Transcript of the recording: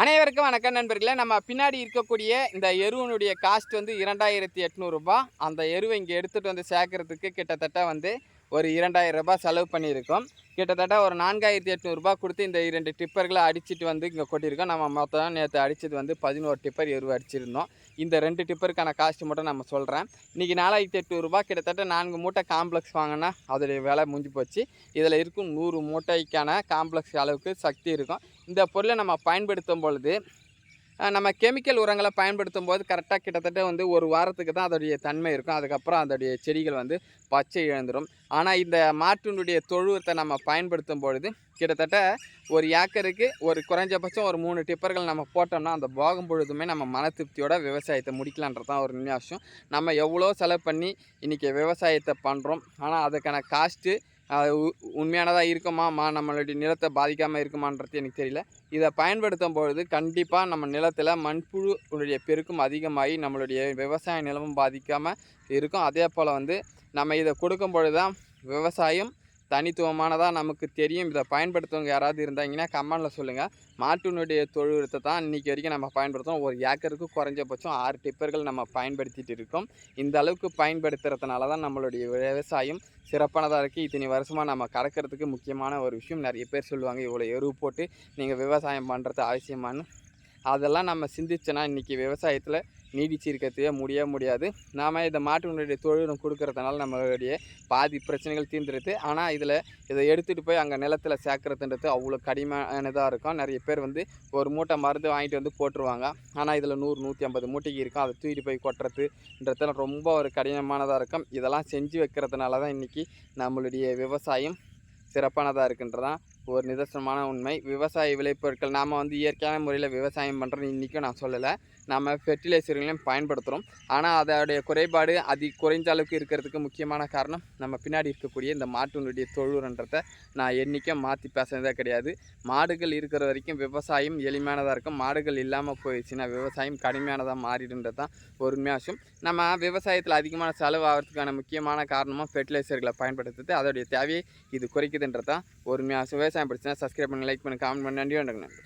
அனைவருக்கும் வணக்கம் நண்பர்களே. நம்ம பின்னாடி இருக்கக்கூடிய இந்த எருவனுடைய காஸ்ட் வந்து இரண்டாயிரத்தி எட்நூறுபா அந்த எருவை இங்கே எடுத்துகிட்டு வந்து சேர்க்கறதுக்கு கிட்டத்தட்ட வந்து ஒரு இரண்டாயிரம் ரூபாய் செலவு பண்ணியிருக்கோம். கிட்டத்தட்ட ஒரு நான்காயிரத்தி எட்நூறுபா கொடுத்து இந்த இரண்டு டிப்பர்களை அடிச்சிட்டு வந்து இங்கே கொட்டியிருக்கோம். நம்ம மொத்தம் நேற்று அடித்தது வந்து பதினோரு டிப்பர் எருவு அடிச்சிருந்தோம். இந்த ரெண்டு டிப்பருக்கான காஸ்ட் மட்டும் நம்ம சொல்கிறேன் இன்றைக்கி நாலாயிரத்தி எட்நூறுபா கிட்டத்தட்ட நான்கு மூட்டை காம்ப்ளெக்ஸ் வாங்கினா அதோடைய விலை முடிஞ்சு போச்சு. இதில் இருக்கும் நூறு மூட்டைக்கான காம்ப்ளெக்ஸ் அளவுக்கு சக்தி இருக்கும். இந்த பொருளை நம்ம பயன்படுத்தும் பொழுது நம்ம கெமிக்கல் உரங்களை பயன்படுத்தும் போது கரெக்டாக கிட்டத்தட்ட வந்து ஒரு வாரத்துக்கு தான் அதோடைய தன்மை இருக்கும். அதுக்கப்புறம் அதோடைய செடிகள் வந்து பச்சை இழந்துடும் ஆனால் இந்த மாட்டினுடைய தொழுவத்தை நம்ம பயன்படுத்தும் பொழுது கிட்டத்தட்ட ஒரு ஏக்கருக்கு ஒரு குறைஞ்சபட்சம் ஒரு மூணு டிப்பர்கள் நம்ம போட்டோம்னா அந்த போகும் பொழுதுமே நம்ம மன திருப்தியோட விவசாயத்தை முடிக்கலான்றது தான் ஒரு உண்மையான விஷயம் நம்ம எவ்வளோ செலவு பண்ணி இன்றைக்கி விவசாயத்தை பண்ணுறோம் ஆனால் அதுக்கான காஸ்ட்டு உண்மையானதாக இருக்குமாமா நம்மளுடைய நிலத்தை பாதிக்காமல் இருக்குமான்றது எனக்கு தெரியல. இதை பயன்படுத்தும் பொழுது கண்டிப்பாக நம்ம நிலத்தில் மண்புழு உடைய பெருக்கம் அதிகமாகி நம்மளுடைய விவசாய நிலமும் பாதிக்காமல் இருக்கும். அதே போல் வந்து நம்ம இதை கொடுக்கும் பொழுது தான் விவசாயம் தனித்துவமானதாக நமக்கு தெரியும். இதை பயன்படுத்துவங்க யாராவது இருந்தாங்கன்னா கமெண்டில் சொல்லுங்கள் மாட்டினுடைய தொழுவத்தை தான் இன்றைக்கி வரைக்கும் நம்ம பயன்படுத்துகிறோம் ஒரு ஏக்கருக்கு குறைஞ்சபட்சம் ஆறு டிப்பர்கள் நம்ம பயன்படுத்திட்டு இருக்கோம். இந்த அளவுக்கு பயன்படுத்துறதுனால தான் நம்மளுடைய விவசாயம் சிறப்பானதாக இருக்குது இத்தனை வருஷமாக நம்ம கடக்கிறதுக்கு முக்கியமான ஒரு விஷயம். நிறைய பேர் சொல்லுவாங்க இவ்வளோ எருவு போட்டு நீங்கள் விவசாயம் பண்ணுறது அவசியமானு அதெல்லாம் நம்ம சிந்திச்சோன்னா இன்றைக்கி விவசாயத்தில் நீடிச்சு இருக்கிறதுக்கே முடிய முடியாது. நாம் இந்த மாட்டினுடைய தொழிலும் கொடுக்கறதுனால நம்மளுடைய பாதி பிரச்சனைகள் தீர்ந்துருது. ஆனால் இதில் இதை எடுத்துகிட்டு போய் அங்கே நிலத்தில் சேர்க்குறதுன்றது அவ்வளோ கடிமையானதாக இருக்கும். நிறைய பேர் வந்து ஒரு மூட்டை மருந்து வாங்கிட்டு வந்து போட்டுருவாங்க. ஆனால் இதில் நூறு நூற்றி ஐம்பது மூட்டைக்கு இருக்கும். அதை தூக்கிட்டு போய் கொட்டுறதுன்றதுலாம் ரொம்ப ஒரு கடினமானதாக இருக்கும். இதெல்லாம் செஞ்சு வைக்கிறதுனால தான் இன்றைக்கி நம்மளுடைய விவசாயம் சிறப்பானதாக இருக்குன்றதான் ஒரு நிதர்சனமான உண்மை. விவசாய விளைபொருட்கள் நாம் வந்து இயற்கையான முறையில் விவசாயம் பண்ணுறோம் இன்றைக்கும் நான் சொல்லலை. நம்ம ஃபெர்டிலைசர்களையும் பயன்படுத்துகிறோம் ஆனால் அதோடைய குறைபாடு அதி குறைஞ்ச அளவுக்கு இருக்கிறதுக்கு முக்கியமான காரணம் நம்ம பின்னாடி இருக்கக்கூடிய இந்த மாட்டினுடைய தொழுறன்றதை நான் என்றைக்கும் மாற்றி பேசுனதே கிடையாது. மாடுகள் இருக்கிற வரைக்கும் விவசாயம் எளிமையானதாக இருக்கும். மாடுகள் இல்லாமல் போயிடுச்சுன்னா விவசாயம் கடுமையானதாக மாறிடுன்றது தான் ஒரு உண்மையான நம்ம விவசாயத்தில் அதிகமான செலவு ஆகிறதுக்கான முக்கியமான காரணமாக ஃபெர்டிலைசர்களை பயன்படுத்துறது. அதோடைய தேவையை இது குறைக்குதுன்றது தான் ஒரு உண்மையான விவசாய விவசாயம் பிடிச்சினா சப்ஸ்கிரைப் பண்ணி லைக் பண்ணி காமெண்ட் பண்ணி நன்றி வணக்கம் நன்றி